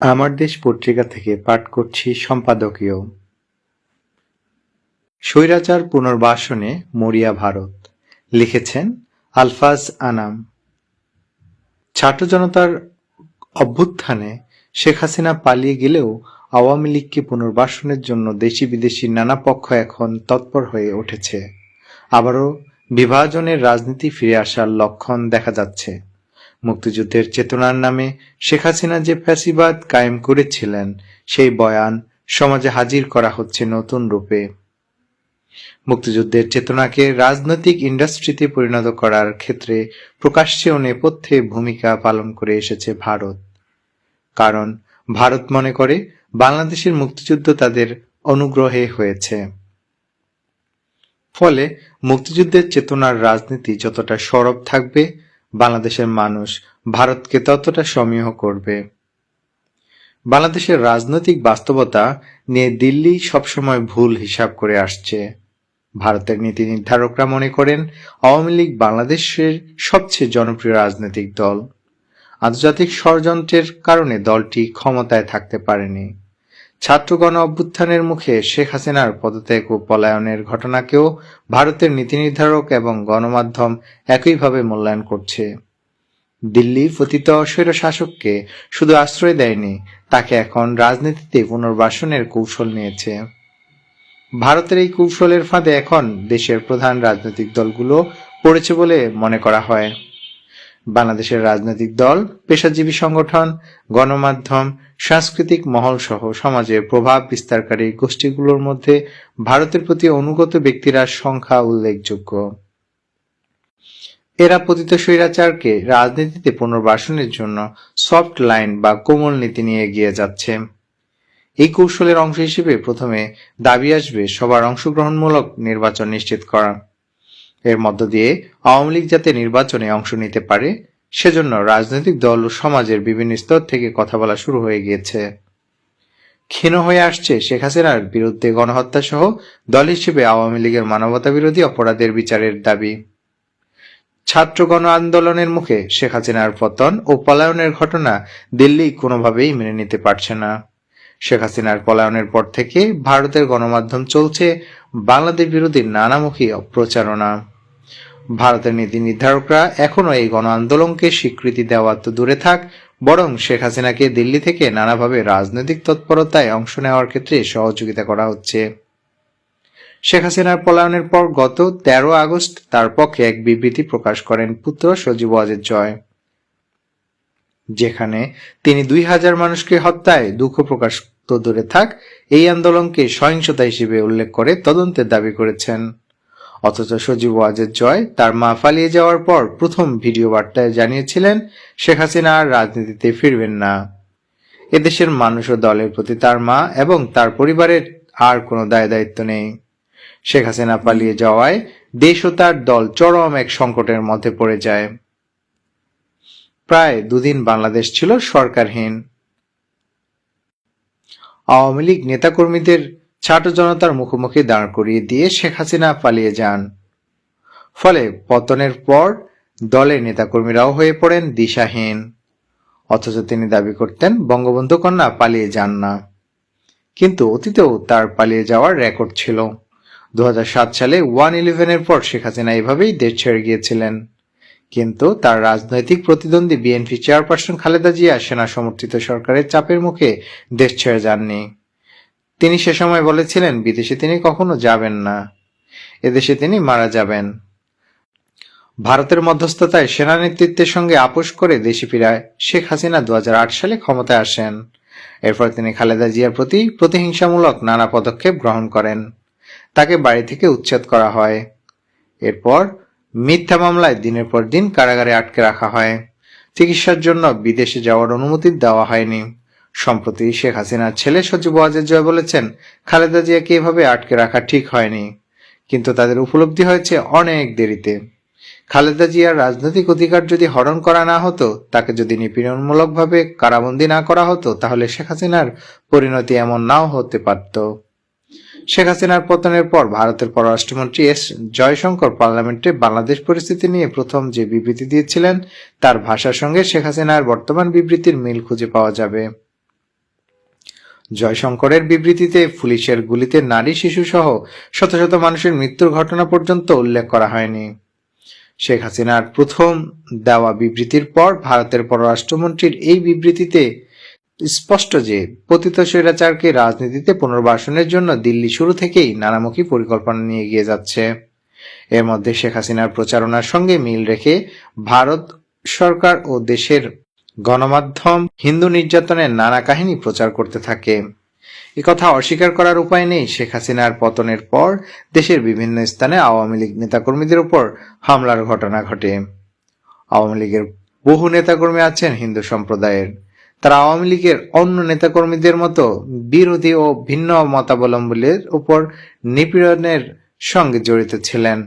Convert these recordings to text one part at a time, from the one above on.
আমার দেশ পত্রিকা থেকে পাঠ করছি সম্পাদকীয়। স্বৈরাচার পুনর্বাসনে মরিয়া ভারত। লিখেছেন আলফাজ আনাম। ছাত্র জনতার অভ্যুত্থানে শেখ হাসিনা পালিয়ে গেলেও আওয়ামী লীগকে পুনর্বাসনের জন্য দেশি বিদেশি নানা পক্ষ এখন তৎপর হয়ে উঠেছে। আবারও বিভাজনের রাজনীতি ফিরে আসার লক্ষণ দেখা যাচ্ছে। মুক্তিযুদ্ধের চেতনার নামে শেখ হাসিনা যে ফ্যাসিবাদ কায়েম করেছিলেন, সেই বয়ান সমাজে হাজির করা হচ্ছে নতুন রূপে। মুক্তিযুদ্ধের চেতনাকে রাজনৈতিক ইন্ডাস্ট্রিতে পরিণত করার ক্ষেত্রে প্রকাশ্যে ও নেপথ্যে ভূমিকা পালন করে এসেছে ভারত। কারণ ভারত মনে করে বাংলাদেশের মুক্তিযুদ্ধ তাদের অনুগ্রহে হয়েছে। ফলে মুক্তিযুদ্ধের চেতনার রাজনীতি যতটা সরব থাকবে বাংলাদেশের মানুষ ভারতকে ততটা সমীহ করবে। বাংলাদেশের রাজনৈতিক বাস্তবতা নিয়ে দিল্লি সবসময় ভুল হিসাব করে আসছে। ভারতের নীতি নির্ধারকরা মনে করেন, আওয়ামী লীগ বাংলাদেশের সবচেয়ে জনপ্রিয় রাজনৈতিক দল। আন্তর্জাতিক ষড়যন্ত্রের কারণে দলটি ক্ষমতায় থাকতে পারেনি। ছাত্র গণ অভ্যুত্থানের মুখে শেখ হাসিনার পদত্যাগ ও পলায়নের ঘটনাকেও ভারতের নীতি নির্ধারক এবং গণমাধ্যম একইভাবে মূল্যায়ন করছে। দিল্লি পতিত স্বৈর শাসককে শুধু আশ্রয় দেয়নি, তাকে এখন রাজনীতিতে পুনর্বাসনের কৌশল নিয়েছে। ভারতের এই কৌশলের ফাঁদে এখন দেশের প্রধান রাজনৈতিক দলগুলো পড়েছে বলে মনে করা হয়। বাংলাদেশের রাজনৈতিক দল, পেশাজীবী সংগঠন, গণমাধ্যম, সাংস্কৃতিক মহল সহ সমাজে প্রভাব বিস্তারকারী গোষ্ঠীগুলোর মধ্যে ভারতের প্রতি অনুগত ব্যক্তিরা সংখ্যা উল্লেখযোগ্য। এরা পতিত স্বৈরাচারকে রাজনীতিতে পুনর্বাসনের জন্য সফট লাইন বা কোমল নীতি নিয়ে এগিয়ে যাচ্ছে। এই কৌশলের অংশ হিসেবে প্রথমে দাবি আসবে সবার অংশগ্রহণমূলক নির্বাচন নিশ্চিত করা। এর মধ্য দিয়ে আওয়ামী লীগ যাতে নির্বাচনে অংশ নিতে পারে, সেজন্য রাজনৈতিক দল ও সমাজের বিভিন্ন স্তর থেকে কথা বলা শুরু হয়ে গিয়েছে। ক্ষীণ হয়ে আসছে শেখ হাসিনার বিরুদ্ধে গণহত্যা সহ দল হিসেবে আওয়ামী লীগের মানবতা বিরোধী অপরাধের বিচারের দাবি। ছাত্র গণ আন্দোলনের মুখে শেখ হাসিনার পতন ও পলায়নের ঘটনা দিল্লি কোনোভাবেই মেনে নিতে পারছে না। শেখ হাসিনার পলায়নের পর থেকে ভারতের গণমাধ্যম চলছে বাংলাদেশ বিরোধী নানামুখী প্রচারণা। ভারতের নীতি নির্ধারকরা এখনও এই গণ আন্দোলনকে স্বীকৃতি দেওয়া তো দূরে থাক, বরং শেখ হাসিনাকে দিল্লি থেকে নানাভাবে রাজনৈতিক তৎপরতায় অংশ নেওয়ার ক্ষেত্রে সহযোগিতা করা হচ্ছে। শেখ হাসিনার পলায়নের পর গত তেরো আগস্ট তার পক্ষে এক বিবৃতি প্রকাশ করেন পুত্র সজীব ওয়াজেদ জয়। যেখানে তিনি দুই হাজার মানুষকে হত্যায় দুঃখ প্রকাশ তো দূরে থাক, এই আন্দোলনকে সহিংসতা হিসেবে উল্লেখ করে তদন্তের দাবি করেছেন। অথচ সজীব ওয়াজেদ জয় তার মা পালিয়ে যাওয়ার পর প্রথম ভিডিও বার্তায় জানিয়েছিলেন, শেখ হাসিনা আর রাজনীতিতে ফিরবেন না। এদেশের মানুষ ও দলের প্রতি তার মা এবং তার পরিবারের আর কোনো দায় দায়িত্ব নেই। শেখ হাসিনা পালিয়ে যাওয়ায় দেশ ও তার দল চরম এক সংকটের মধ্যে পড়ে যায়। প্রায় দুদিন বাংলাদেশ ছিল সরকারহীন। আওয়ামী লীগ নেতাকর্মীদের ছাত্র জনতার মুখোমুখি দাঁড় করিয়ে দিয়ে শেখ হাসিনা পালিয়ে যান। ফলে পতনের পর দলের নেতাকর্মীরাও হয়ে পড়েন দিশাহীন। অথচ তিনি দাবি করতেন বঙ্গবন্ধু কন্যা পালিয়ে যান না। কিন্তু অতীতেও তার পালিয়ে যাওয়ার রেকর্ড ছিল। দু হাজার সাত সালে ওয়ান ইলেভেনের পর শেখ হাসিনা এভাবেই দেশ ছেড়ে গিয়েছিলেন। কিন্তু তার রাজনৈতিক প্রতিদ্বন্দ্বী বিএনপি চেয়ারপারসন খালেদা জিয়া সেনা সমর্থিত সরকারের চাপের মুখে দেশ ছেড়ে যাননি। তিনি সে সময় বলেছিলেন, বিদেশে তিনি কখনো যাবেন না। এদেশে তিনি মারা যাবেন। ভারতের মধ্যস্থতায় সেনা নেতৃত্বের সঙ্গে আপোষ করে দেশে ফিরায় শেখ হাসিনা দু হাজার আট সালে ক্ষমতায় আসেন। এরপর তিনি খালেদা জিয়ার প্রতি প্রতিহিংসামূলক নানা পদক্ষেপ গ্রহণ করেন। তাকে বাড়ি থেকে উচ্ছেদ করা হয়। এরপর মিথ্যা মামলায় দিনের পর দিন কারাগারে আটকে রাখা হয়। চিকিৎসার জন্য বিদেশে যাওয়ার অনুমতি দেওয়া হয়নি। সম্প্রতি শেখ হাসিনার ছেলে সচিব ওয়াজেদ জয় বলেছেন, খালেদা জিয়াকে এভাবে আটকে রাখা ঠিক হয়নি। কিন্তু তাদের উপলব্ধি হয়েছে অনেক দেরিতে। খালেদা জিয়ার রাজনৈতিক অধিকার যদি হরণ করা না হতো, তাকে যদি নিপীড়নমূলকভাবে কারাবন্দী না করা হতো, তাহলে শেখ হাসিনার পরিণতি এমন নাও হতে পারত। শেখ হাসিনার পতনের পর ভারতের পররাষ্ট্রমন্ত্রী এস জয়শঙ্কর পার্লামেন্টে বাংলাদেশ পরিস্থিতি নিয়ে প্রথম যে বিবৃতি দিয়েছিলেন, তার ভাষার সঙ্গে শেখ হাসিনার বর্তমান বিবৃতির মিল খুঁজে পাওয়া যাবে। জয়শঙ্করের বিবৃতিতে পুলিশের গুলিতে নারী শিশু সহ শত শত মানুষের মৃত্যুর ঘটনা পর্যন্ত উল্লেখ করা হয়নি। শেখ হাসিনার প্রথম দেওয়া বিবৃতির পর ভারতের পররাষ্ট্রমন্ত্রীর এই বিবৃতিতে স্পষ্ট যে পতিত স্বৈরাচারকে রাজনীতিতে পুনর্বাসনের জন্য দিল্লি শুরু থেকেই নানামুখী পরিকল্পনা নিয়ে এগিয়ে যাচ্ছে। এর মধ্যে শেখ হাসিনার প্রচারণার সঙ্গে মিল রেখে ভারত সরকার ও দেশের গণমাধ্যম হিন্দু নির্যাতনের নানা কাহিনী প্রচার করতে থাকে। কথা অস্বীকার করার উপায় নেই। শেখ হাসিনার পতনের পর দেশের বিভিন্ন স্থানে আওয়ামী লীগ নেতাকর্মীদের উপর হামলার ঘটনা ঘটে। আওয়ামী লীগের বহু নেতাকর্মী আছেন হিন্দু সম্প্রদায়ের। তারা আওয়ামী লীগের অন্য নেতাকর্মীদের মতো বিরোধী ও ভিন্ন মতাবলম্বীদের উপর নিপীড়নের সঙ্গে জড়িত ছিলেন।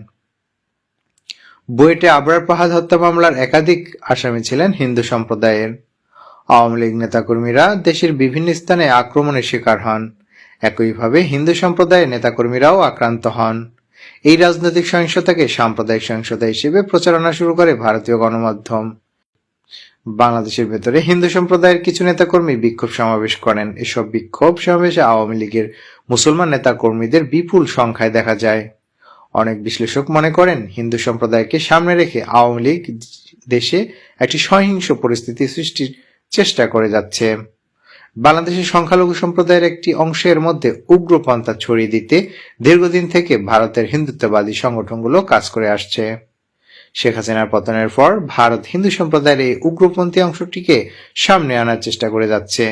বুয়েটে আবরার পাহাদ হত্যা মামলার একাধিক আসামি ছিলেন হিন্দু সম্প্রদায়ের। আওয়ামী লীগ নেতাকর্মীরা দেশের বিভিন্ন স্থানে আক্রমণের শিকার হন। একইভাবে হিন্দু সম্প্রদায়ের নেতাকর্মীরাও আক্রান্ত হন। এই রাজনৈতিক সহিংসতাকে সাম্প্রদায়িক সহিংসতা হিসেবে প্রচারণা শুরু করে ভারতীয় গণমাধ্যম। বাংলাদেশের ভেতরে হিন্দু সম্প্রদায়ের কিছু নেতাকর্মী বিক্ষোভ সমাবেশ করেন। এসব বিক্ষোভ সমাবেশে আওয়ামী লীগের মুসলমান নেতাকর্মীদের বিপুল সংখ্যায় দেখা যায়। অনেক বিশ্লেষক মনে করেন, হিন্দু সম্প্রদায়কে সামনে রেখে আওয়ামী লীগ দেশে একটি সহিংস পরিস্থিতি সৃষ্টির চেষ্টা করে যাচ্ছে। বাংলাদেশের সংখ্যালঘু সম্প্রদায়ের একটি অংশের মধ্যে উগ্রপন্থা ছড়িয়ে দিতে দীর্ঘদিন থেকে ভারতের হিন্দুত্ববাদী সংগঠনগুলো কাজ করে আসছে। শেখ হাসিনার পতনের পর ভারত হিন্দু সম্প্রদায়ের এই উগ্রপন্থী অংশটিকে সামনে আনার চেষ্টা করে যাচ্ছে।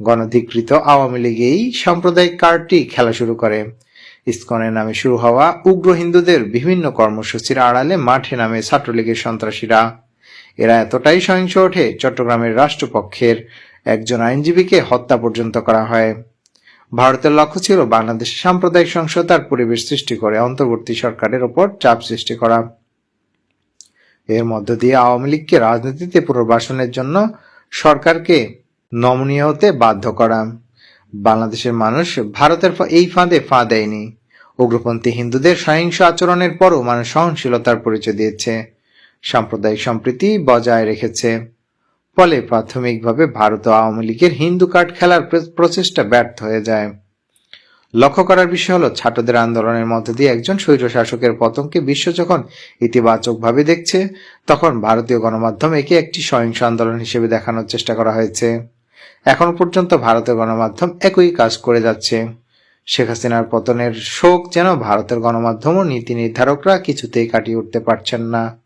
গণধিকৃত আওয়ামী লীগ এই সাম্প্রদায়িক কার্ডটি খেলা শুরু করে। ইসকনের নামে শুরু হওয়া উগ্র হিন্দুদের বিভিন্ন কর্মসূচির আড়ালে মাঠে নামে ছাত্রলীগের সন্ত্রাসীরা। এরা এতটাই সহিংস ওঠে, চট্টগ্রামের রাষ্ট্রপক্ষের একজন আইনজীবীকে হত্যা পর্যন্ত করা হয়। ভারতের লক্ষ্য ছিল বাংলাদেশে সাম্প্রদায়িক সংসদার পরিবেশ সৃষ্টি করে অন্তর্বর্তী সরকারের ওপর চাপ সৃষ্টি করা। এর মধ্য দিয়ে আওয়ামী লীগকে রাজনীতিতে পুনর্বাসনের জন্য সরকারকে নমনীয় হতে বাধ্য করা। বাংলাদেশের মানুষ ভারতের এই ফাঁদে ফা দেয়নি। উগ্রপন্থী হিন্দুদের সহিংস আচরণের পরও মানুষ সহনশীলতার পরিচয় দিয়েছে। সাম্প্রদায়িক সম্প্রীতি বজায় রেখেছে। ফলে প্রাথমিকভাবে ভারত আওয়ামী লীগের হিন্দু কার্ড খেলার প্রচেষ্টা ব্যর্থ হয়ে যায়। লক্ষ্য করার বিষয় হলো, ছাত্রদের আন্দোলনের মধ্যে দিয়ে একজন স্বৈর শাসকের পতনকে বিশ্ব যখন ইতিবাচকভাবে দেখছে, তখন ভারতীয় গণমাধ্যম একে একটি সহিংস আন্দোলন হিসেবে দেখানোর চেষ্টা করা হয়েছে। এখনও পর্যন্ত ভারতের গণমাধ্যম একই কাজ করে যাচ্ছে। শেখ হাসিনার পতনের শোক যেন ভারতের গণমাধ্যম ও নীতি নির্ধারকরা কিছুতেই কাটিয়ে উঠতে পারছেন না।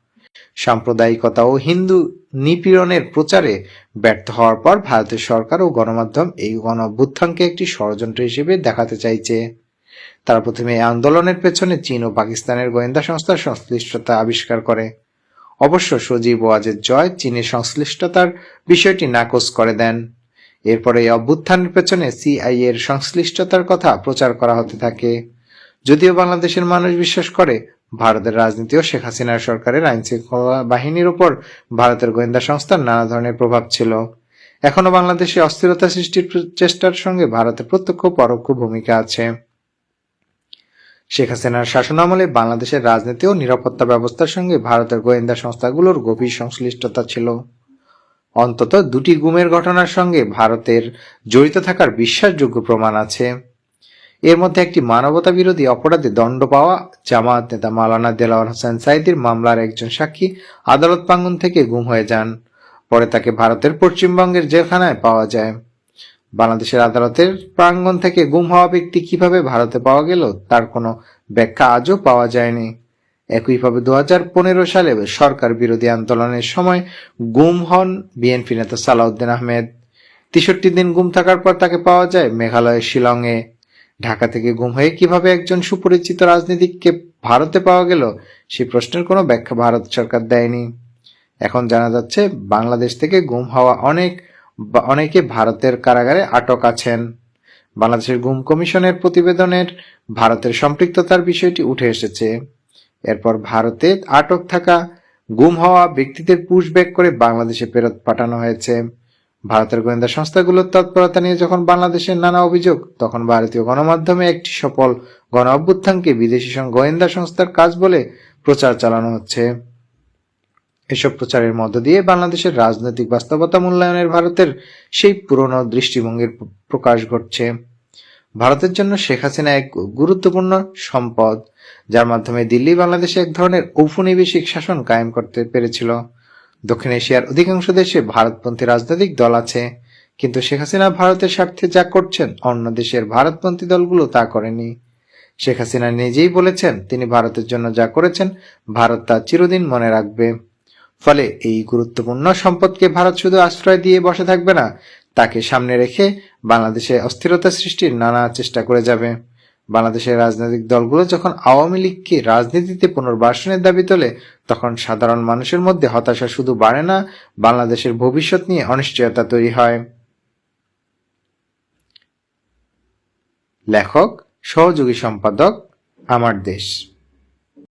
সাম্প্রদায়িকতা ও হিন্দু নিপীড়নের প্রচারে ব্যর্থ হওয়ার পর ভারতের সরকার ও গণমাধ্যম এই গণ অভ্যুত্থানকে একটি ষড়যন্ত্র হিসেবে দেখাতে চাইছে। তারা প্রথমে এই আন্দোলনের পেছনে চীন ও পাকিস্তানের গোয়েন্দা সংস্থার সংশ্লিষ্টতা আবিষ্কার করে। অবশ্য সজীব ওয়াজের জয় চীনের সংশ্লিষ্টতার বিষয়টি নাকচ করে দেন। এরপরে এই অভ্যুত্থানের পেছনে সিআই এর সংশ্লিষ্টতার কথা প্রচার করা হতে থাকে। যদিও বাংলাদেশের মানুষ বিশ্বাস করে, ভারতের রাজনীতি ও শেখ হাসিনার সরকারের আইন শৃঙ্খলা বাহিনীর উপর ভারতের গোয়েন্দা সংস্থার নানা ধরনের প্রভাব ছিল। এখনও বাংলাদেশে অস্থিরতা সৃষ্টির চেষ্টার সঙ্গে ভারতের প্রত্যক্ষ পরোক্ষ ভূমিকা আছে। শেখ হাসিনার শাসনামলে বাংলাদেশের রাজনীতি ও নিরাপত্তা ব্যবস্থার সঙ্গে ভারতের গোয়েন্দা সংস্থাগুলোর গভীর সংশ্লিষ্টতা ছিল। অন্তত দুটি গুমের ঘটনার সঙ্গে ভারতের জড়িত থাকার বিশ্বাসযোগ্য প্রমাণ আছে। এর মধ্যে একটি মানবতা বিরোধী অপরাধে দণ্ড পাওয়া জামায়াত নেতা মালানা দেলাওয়ার হোসেন সাইদির মামলার একজন সাক্ষী আদালত প্রাঙ্গন থেকে গুম হয়ে যান। পরে তাকে ভারতের পশ্চিমবঙ্গের জেলখানায় পাওয়া যায়। বাংলাদেশের আদালতের প্রাঙ্গন থেকে গুম হওয়া ব্যক্তি কীভাবে ভারতে পাওয়া গেল তার কোনো ব্যাখ্যা আজও পাওয়া যায়নি। একইভাবে দু হাজার পনেরো সালে সরকার বিরোধী আন্দোলনের সময় গুম হন বিএনপি নেতা সালাউদ্দিন আহমেদ। তেষট্টি দিন গুম থাকার পর তাকে পাওয়া যায় মেঘালয়ের শিলংয়ে। ঢাকা থেকে গুম হয়ে কীভাবে একজন সুপরিচিত রাজনীতিককে ভারতে পাওয়া গেল, সে প্রশ্নের কোনো ব্যাখ্যা ভারত সরকার দেয়নি। এখন জানা যাচ্ছে, বাংলাদেশ থেকে গুম হওয়া অনেক অনেকে ভারতের কারাগারে আটক আছেন। বাংলাদেশের গুম কমিশনের প্রতিবেদনের ভারতের সম্পৃক্ততার বিষয়টি উঠে এসেছে। এরপর ভারতে আটক থাকা গুম হওয়া ব্যক্তিদের পুশব্যাক করে বাংলাদেশে ফেরত পাঠানো হয়েছে। ভারতের গোয়েন্দা সংস্থাগুলোর তৎপরতা নিয়ে যখন বাংলাদেশের নানা অভিযোগ, তখন ভারতীয় গণমাধ্যমে একটি সফল গণ অভ্যুত্থানকে বিদেশি গোয়েন্দা সংস্থার কাজ বলে প্রচার চালানো হচ্ছে। এসব প্রচারের মধ্য দিয়ে বাংলাদেশের রাজনৈতিক বাস্তবতা মূল্যায়নের ভারতের সেই পুরনো দৃষ্টিভঙ্গির প্রকাশ ঘটছে। ভারতের জন্য শেখ হাসিনা এক গুরুত্বপূর্ণ সম্পদ। যার মাধ্যমে দিল্লি বাংলাদেশে এক ধরনের ঔপনিবেশিক শাসন কায়েম করতে পেরেছিল। দক্ষিণ এশিয়ার অধিকাংশ দেশে ভারতপন্থী রাজনৈতিক দল আছে, কিন্তু শেখ হাসিনা ভারতের স্বার্থে যা করছেন, অন্য দেশের ভারতপন্থী দলগুলো তা করেনি। শেখ হাসিনা নিজেই বলেছেন, তিনি ভারতের জন্য যা করেছেন, ভারত তা চিরদিন মনে রাখবে। ফলে এই গুরুত্বপূর্ণ সম্পদকে ভারত শুধু আশ্রয় দিয়ে বসে থাকবে না, তাকে সামনে রেখে বাংলাদেশে অস্থিরতা সৃষ্টির নানা চেষ্টা করে যাবে। বাংলাদেশের রাজনৈতিক দলগুলো যখন আওয়ামী লীগকে রাজনীতিতে পুনর্বাসনের দাবি তোলে, তখন সাধারণ মানুষের মধ্যে হতাশা শুধু বাড়ে না, বাংলাদেশের ভবিষ্যৎ নিয়ে অনিশ্চয়তা তৈরি হয়। লেখক, সহযোগী সম্পাদক, আমার দেশ।